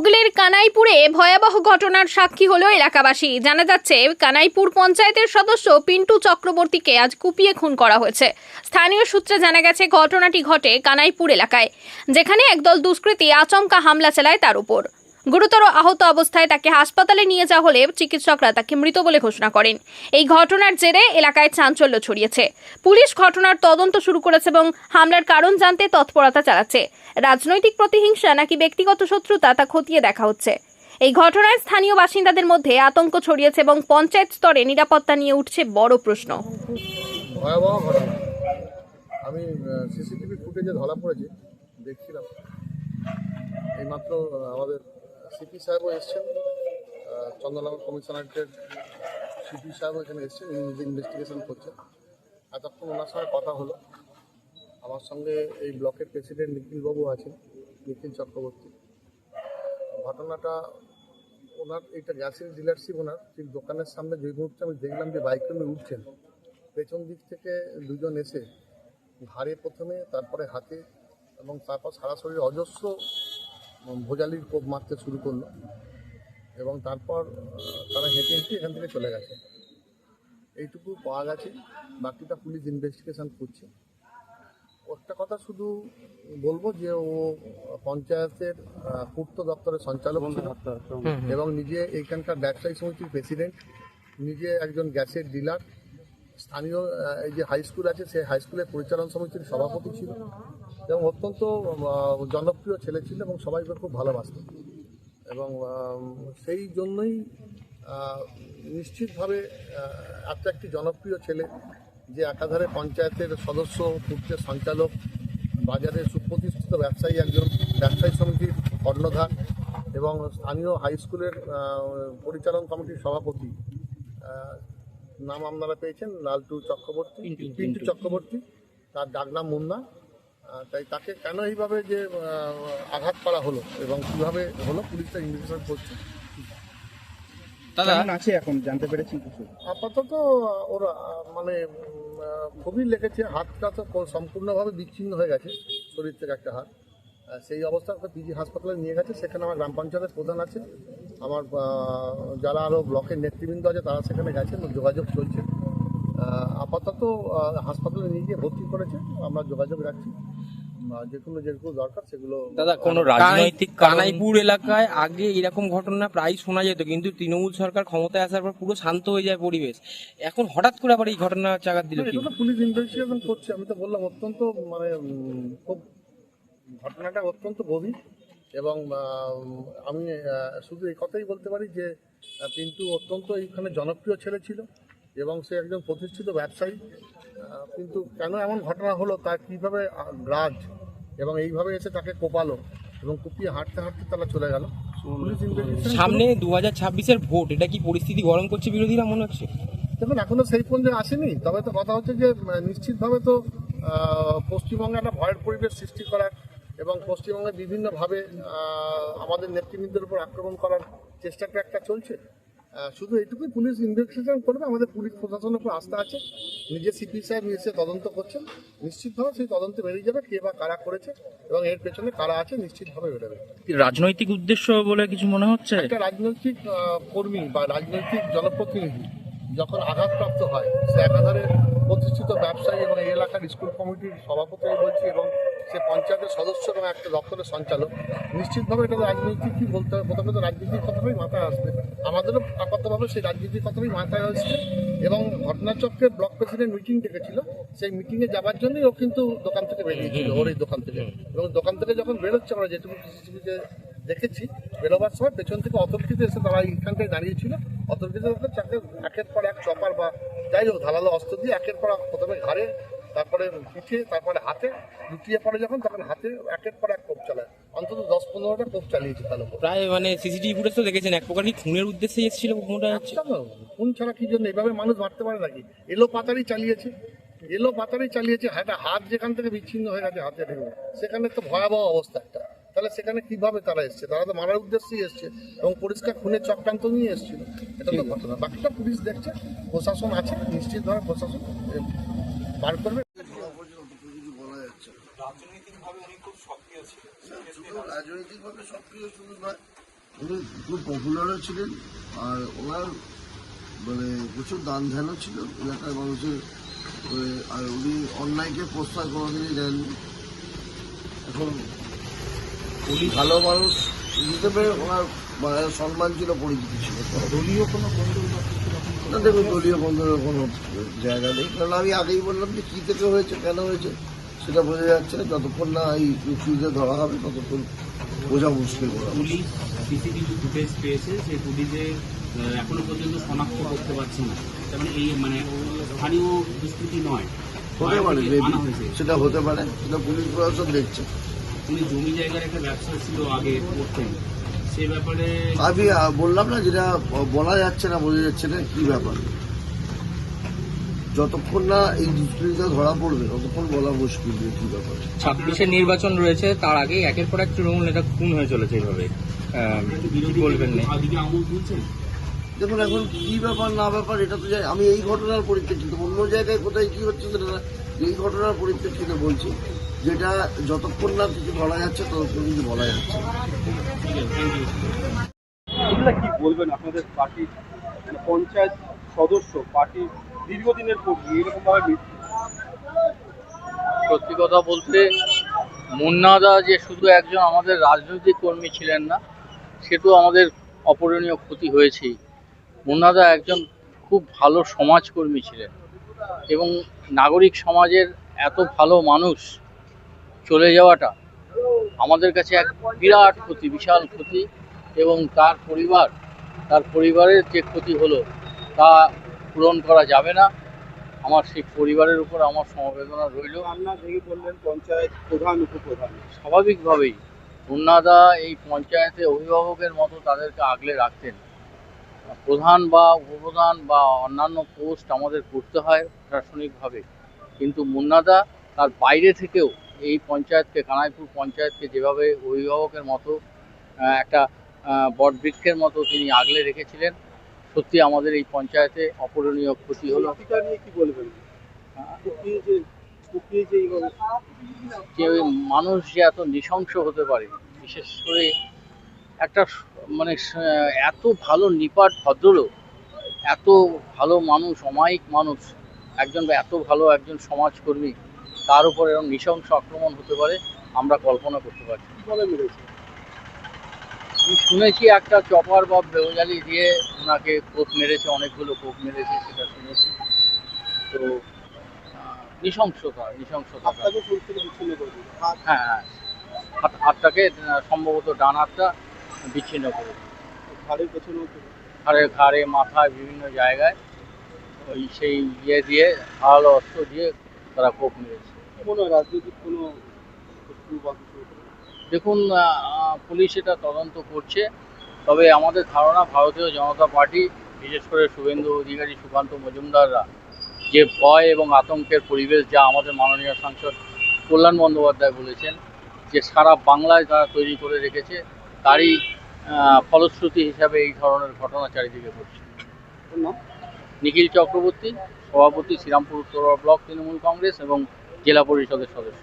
হুগলির কানাইপুরে ভয়াবহ ঘটনার সাক্ষী হলো এলাকাবাসী। জানা যাচ্ছে, কানাইপুর পঞ্চায়েতের সদস্য পিন্টু চক্রবর্তীকে আজ কুপিয়ে খুন করা হয়েছে। স্থানীয় সূত্রে জানা গেছে, ঘটনাটি ঘটে কানাইপুর এলাকায়, যেখানে একদল দুষ্কৃতী আচমকা হামলা চালায় তার উপর। গুরুতর আহত অবস্থায় তাকে হাসপাতালে নিয়ে যাওয়া হলে চিকিৎসকরা তাকে মৃত বলে ঘোষণা করেন। এই ঘটনার জেরে এলাকায় চাঞ্চল্য ছড়িয়েছে। পুলিশ ঘটনার তদন্ত শুরু করেছে এবং হামলার কারণ জানতে তৎপরতা চালাচ্ছে। রাজনৈতিক প্রতিহিংসা নাকি ব্যক্তিগত শত্রুতা তা খতিয়ে দেখা হচ্ছে। এই ঘটনায় স্থানীয় বাসিন্দাদের মধ্যে আতঙ্ক ছড়িয়েছে এবং পঞ্চায়েত স্তরে নিরাপত্তা নিয়ে উঠছে বড় প্রশ্ন। আমি সিসিটিভি ফুটেজে ধরা দেখছিলাম। এইমাত্র আমাদের সিপি সাহেবও এসছেন আহ, চন্দননগর কমিশনারেটের সিপি সাহেবও এখানে এসছেন নিজে ইনভেস্টিগেশন করছেন। এতক্ষণ ওনার সঙ্গে কথা হলো। আমার সঙ্গে এই ব্লকের প্রেসিডেন্ট নিখিলবাবু আছেন নিখিল চক্রবর্তী। ঘটনাটা ওনার এটা গ্যাসের ডিলারশিপ ওনার ঠিক দোকানের সামনে যে মুহূর্তে আমি দেখলাম যে বাইকে উনি উঠছেন পেছন দিক থেকে দুজন এসে ঘাড়ে প্রথমে তারপরে হাতে এবং তারপর সারা শরীরে অজস্র ভোজালির কোপ মারতে শুরু করল এবং তারপর তারা হেঁটে হেঁটে এখান থেকে চলে গেছে। এইটুকু পাওয়া গেছে। বাকিটা পুলিশ ইনভেস্টিগেশন করছে। একটা কথা শুধু বলব যে ও পঞ্চায়েতের পূর্ত দপ্তরের সঞ্চালক এবং নিজে এইখানকার ব্যবসায়ী সমিতির প্রেসিডেন্ট নিজে একজন গ্যাসের ডিলার স্থানীয় এই যে হাই স্কুল আছে সেই হাই স্কুলের পরিচালন সমিতির সভাপতি ছিল। এবং অত্যন্ত জনপ্রিয় ছেলে ছিল এবং সবাইকে খুব ভালোবাসত। এবং সেই জন্যই নিশ্চিতভাবে এত একটি জনপ্রিয় ছেলে যে একাধারে পঞ্চায়েতের সদস্য পূর্তের সঞ্চালক বাজারের সুপ্রতিষ্ঠিত ব্যবসায়ী একজন ব্যবসায়ী সমিতির কর্ণধার এবং স্থানীয় হাই স্কুলের পরিচালন কমিটির সভাপতি। নাম আপনারা পেয়েছেন লালটু চক্রবর্তী পিন্টু। চক্রবর্তী তার ডাকনাম মুন্না। তাই তাকে কেন এইভাবে যে আঘাত করা হলো এবং কীভাবে হলো পুলিশটা ইনভেস্টিগেশন করছে? কেমন আছে এখন? জানতে পেরেছি কিছু। আপাতত ওর মানে খুবই লেগেছে। হাতটা তো সম্পূর্ণভাবে বিচ্ছিন্ন হয়ে গেছে শরীর থেকে একটা হাত। সেই অবস্থা ওকে পিজি হাসপাতালে নিয়ে গেছে। সেখানে আমার গ্রাম পঞ্চায়েতের প্রধান আছে। আমার যারা আরও ব্লকের নেতৃবৃন্দ আছে তারা সেখানে গেছেন। যোগাযোগ চলছে। আপাতত হাসপাতালে নিয়ে গিয়ে ভর্তি করেছে। আমরা যোগাযোগ রাখছি। আহ, যে কোনো যেগুলো দরকার সেগুলো দাদা কোনো রাজনৈতিক কানাইপুর এলাকায় আগে এরকম ঘটনা প্রায় শোনা যেত কিন্তু তৃণমূল সরকার ক্ষমতায় আসার পর পুরো শান্ত হয়ে যায় পরিবেশ। এখন হঠাৎ করে আবার এই ঘটনা চাগাত দিল পুলিশ ইনভেস্টিগেশন করছে আমি তো বললাম অত্যন্ত মানে খুব ঘটনাটা অত্যন্ত গভীর এবং আমি শুধু এই কথাই বলতে পারি যে পিন্টু অত্যন্ত এইখানে জনপ্রিয় ছেলে ছিল। এবং সে একজন প্রতিষ্ঠিত ব্যবসায়ী কিন্তু কেন এমন ঘটনা হলো তার কীভাবে গ্রাজ এবং এইভাবে এসে তাকে কোপালো এবং কুপিয়ে হাঁটতে হাঁটতে তারা চলে গেল। সামনে দু হাজার ছাব্বিশের ভোট এটা কি পরিস্থিতি গরম করছে বিরোধীরা মনে হচ্ছে? দেখুন এখনও সেই পর্যন্ত আসেনি তবে তো কথা হচ্ছে যে নিশ্চিতভাবে তো পশ্চিমবঙ্গে একটা ভয়ের পরিবেশ সৃষ্টি করার এবং পশ্চিমবঙ্গে বিভিন্নভাবে আমাদের নেতৃবৃন্দের উপর আক্রমণ করার চেষ্টাটা একটা চলছে। শুধু এইটুকুই পুলিশ ইনভেস্টিগেশন করবে আমাদের পুলিশ প্রশাসনের উপর আস্থা আছে। নিজে সিপি সাহেব এসে তদন্ত করছেন। নিশ্চিতভাবে সেই তদন্ত বেরিয়ে যাবে কে বা কারা করেছে এবং এর পেছনে কারা আছে নিশ্চিতভাবে বেরোবে। রাজনৈতিক উদ্দেশ্য বলে কিছু মনে হচ্ছে? একটা রাজনৈতিক কর্মী বা রাজনৈতিক জনপ্রতিনিধি যখন আঘাতপ্রাপ্ত হয় সে একাধারে প্রতিষ্ঠিত ব্যবসায়ী এবং এই এলাকার স্কুল কমিটির সভাপতি বলছি এবং সে পঞ্চায়েতের সদস্য এবং একটা দপ্তরের সঞ্চালক। নিশ্চিতভাবে এটা রাজনৈতিক কি বলতে হবে? প্রথমে তো রাজনীতির কথাটাই মাথায় আসবে। আমাদেরও আপাতভাবে সেই রাজনীতির কথাটাই মাথায় আসছে এবং ঘটনাচক্রে ব্লক প্রেসিডেন্ট মিটিং ডেকেছিল। সেই মিটিংয়ে যাবার জন্যই ও কিন্তু দোকান থেকে বেরিয়েছিল ওর এই দোকান থেকে। এবং দোকান থেকে যখন বেরোচ্ছে আমরা যেটুকু সিসিটিভিতে দেখেছি বেরোবার সময় পেছন থেকে অতর্কিত এসে তারা এইখানটায় দাঁড়িয়েছিল। অতর্কিত তাকে একের পর এক চপার বা যাই হোক ধারালো অস্ত্র দিয়ে একের পর প্রথমে ঘাড়ে তারপরে পিঠে তারপরে হাতে লুটিয়ে পড়ে যখন তখন হাতে একের পর এক কোপ চালায়। অন্তত দশ পনেরোটা কোপ চালিয়েছে তার উপর। প্রায় মানে সিসিটিভি ফুটেজ তো দেখেছেন এক প্রকার কি খুনের উদ্দেশ্যে এসেছিল হচ্ছে? কেন? কোন ছাড়া কি জন্য? এভাবে মানুষ মারতে পারে নাকি? এলো পাতারি চালিয়েছে। এলো পাতারি চালিয়েছে একটা হাত যেখান থেকে বিচ্ছিন্ন হয়ে গেছে হাতে ঢেকে সেখানে তো ভয়াবহ অবস্থা একটা। তাহলে সেখানে কীভাবে তারা এসছে? তারা তো মারার উদ্দেশ্যেই এসছে এবং পরিষ্কার খুনের চক্রান্ত নিয়ে এসেছিল। এটা তো ঘটনা। বাকিটা পুলিশ দেখছে প্রশাসন আছে নিশ্চিতভাবে প্রশাসন বার করবে? রাজনৈতিকভাবে সক্রিয় শুধু নয় উনি খুব পপুলারও ছিলেন আর ওনার মানে প্রচুর দান ধ্যানও ছিল এলাকার মানুষের মানে, আর উনি অন্যায়কে প্রস্তাব কোনোদিনই দেননি। এখন উনি ভালো মানুষ হিসেবে ওনার মানে সম্মান ছিল পরিচিত ছিল। দলীয় কোনো না দেখুন দলীয় বন্ধুর কোনো জায়গা নেই। কারণ আমি আগেই বললাম যে কী থেকে হয়েছে কেন হয়েছে সেটা বোঝা যাচ্ছে না। যতক্ষণ না এই চুরিদের ধরা হবে ততক্ষণ বোঝা মুশকিল পুলিশ সিসিটিভি ফুটেজ পেয়েছে সেই ফুটেজে এখনও পর্যন্ত শনাক্ত করতে পারছে না। তার মানে এই মানে স্থানীয় দুষ্কৃতি নয় হতে পারে সেটা হতে পারে সেটা পুলিশ প্রশাসন দেখছে। উনি জমি জায়গার একটা ব্যবসা ছিল আগে করতেন। সে ব্যাপারে আমি বললাম না যেটা বলা যাচ্ছে না বোঝা যাচ্ছে না কি ব্যাপার। যতক্ষণ না এই দুষ্কৃতিটা ধরা পড়বে ততক্ষণ বলা মুশকিল যে কি ব্যাপার। ছাব্বিশের নির্বাচন রয়েছে তার আগে একের পর এক তৃণমূল নেতা খুন হয়ে চলেছে এইভাবে বলবেন না। দেখুন এখন কি ব্যাপার না ব্যাপার এটা তো জানি আমি এই ঘটনার পরিপ্রেক্ষিতে অন্য জায়গায় কোথায় কি হচ্ছে সেটা এই ঘটনার পরিপ্রেক্ষিতে বলছি। যেটা যতক্ষণ না কিছু বলা যাচ্ছে ততক্ষণ কিছু বলা যাচ্ছে কি বলবেন আপনাদের পার্টির মানে পঞ্চায়েত সদস্য পার্টির দীর্ঘদিনের কর্মী এরকম ভাবে সত্যি কথা বলতে মুন্নাদা যে শুধু একজন আমাদের রাজনৈতিক কর্মী ছিলেন না সেটাও আমাদের অপূরণীয় ক্ষতি হয়েছেই। মুন্নাদা একজন খুব ভালো সমাজকর্মী ছিলেন এবং নাগরিক সমাজের এত ভালো মানুষ চলে যাওয়াটা আমাদের কাছে এক বিরাট ক্ষতি বিশাল ক্ষতি এবং তার পরিবার তার পরিবারের যে ক্ষতি হলো তা পূরণ করা যাবে না। আমার সেই পরিবারের উপর আমার সমবেদনা রইল। রান্না ভেঙে বললেন পঞ্চায়েত প্রধান উপপ্রধান। স্বাভাবিকভাবেই মুন্নাদা এই পঞ্চায়েতে অভিভাবকের মতো তাদেরকে আগলে রাখতেন। প্রধান বা উপপ্রধান বা অন্যান্য পোস্ট আমাদের করতে হয় প্রশাসনিকভাবে। কিন্তু মুন্নাদা তার বাইরে থেকেও এই পঞ্চায়েতকে কানাইপুর পঞ্চায়েতকে যেভাবে অভিভাবকের মতো একটা বটবৃক্ষের মতো তিনি আগলে রেখেছিলেন সত্যি আমাদের এই পঞ্চায়েতে অপূরণীয় ক্ষতি হলো। কি বলবেন? যে মানুষ যে এত নৃশংস হতে পারে বিশেষ করে একটা মানে এত ভালো নিপাট ভদ্রলোক এত ভালো মানুষ অমায়িক মানুষ একজন এত ভালো একজন সমাজকর্মী তার উপর এরকম নৃশংস আক্রমণ হতে পারে আমরা কল্পনা করতে পারছি। কীভাবে মেরেছে আমি শুনেছি একটা চপার বা বেউজালি দিয়ে ওনাকে কোপ মেরেছে অনেকগুলো কোপ মেরেছে সেটা শুনেছি। তো নৃশংসতা নৃশংসতা। হ্যাঁ হ্যাঁ। হাতটাকে সম্ভবত ডান হাতটা বিচ্ছিন্ন করে ঘাড়ে ঘাড়ে মাথায় বিভিন্ন জায়গায় ওই সেই ইয়ে দিয়ে ধারালো অস্ত্র দিয়ে তারা কোপ মেরেছে কি মনে হয় রাজনৈতিক কোনো দেখুন পুলিশ এটা তদন্ত করছে। তবে আমাদের ধারণা ভারতীয় জনতা পার্টি বিশেষ করে শুভেন্দু অধিকারী সুকান্ত মজুমদাররা যে ভয় এবং আতঙ্কের পরিবেশ যা আমাদের মাননীয় সাংসদ কল্যাণ বন্দ্যোপাধ্যায় বলেছেন যে সারা বাংলায় তারা তৈরি করে রেখেছে তারই ফলশ্রুতি হিসাবে এই ধরনের ঘটনা চারিদিকে ঘটছে। নিখিল চক্রবর্তী। সভাপতি শ্রীরামপুর উত্তর ব্লক তৃণমূল কংগ্রেস এবং জেলা পরিষদের সদস্য।